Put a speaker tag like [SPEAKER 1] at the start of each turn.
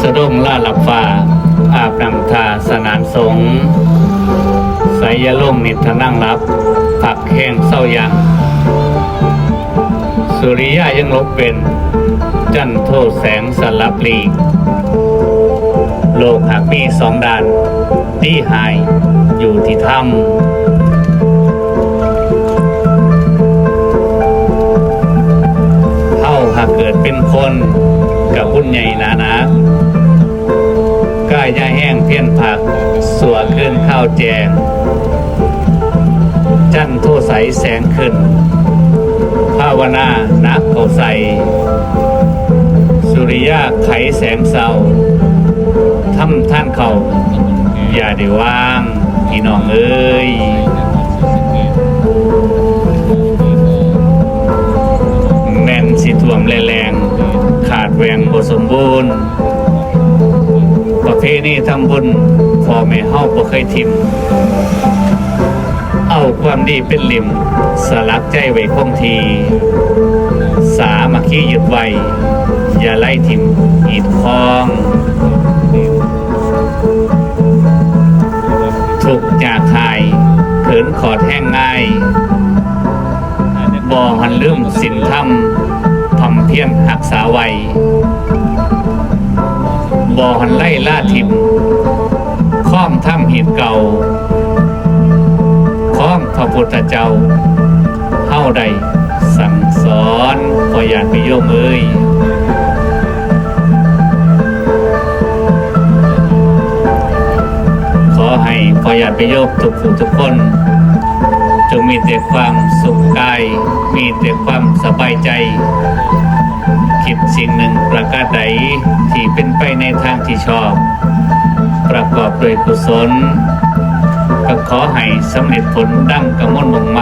[SPEAKER 1] สะดงล่าหลับฟ้า อาบนำทาสนานสงฆ์ใสยล่มนิทนั่งรับ ผักแห้งเศร้ายัง สุริยะยังลบเป็น จันโทษแสงสลับลีกโลกหากมีสองด้านดีหายอยู่ที่ถ้ำ เป็นคนกับบุญใหญ่หนาหนาก้ายาแห้งเพี้ยนผัก สัวขึ้นข้าวแจง จันโทใสแสงขึ้น ภาวนานักเขาใส สุริยะไขแสงเศร้าทำท่านเขาอย่าได้ว่างพี่น้องเอ้ยแม่นสิท่วมแรง ๆขาดแวงบ่สมบูรณ์ ประเพณีทำบุญพ่อแม่เฮาบ่เคยทิม เอาความดีเป็นลิม สลักใจไว้คงที สามัคคีหยุดไว้ อย่าไล่ทิมอีดคองถูกจากหายเขินขอดแห้งง่ายบ่หันลืมสินธรรม เพียรหักษาไว้บ่หันไล่ล่าทิมข้อมถ้ำหินเก่าข้องพระพุทธเจ้าเฮาใดสั่งสอนพออยากไปโยมเอ้ยขอให้พออยากไปโยกทุกผู้ทุกคน จงมีแต่ความสุขกาย มีแต่ความสบายใจ คิดสิ่งหนึ่งประกาศใดที่เป็นไปในทางที่ชอบ ประกอบด้วยกุศล ก็ขอให้สำเร็จผลดังกระมวลมงมา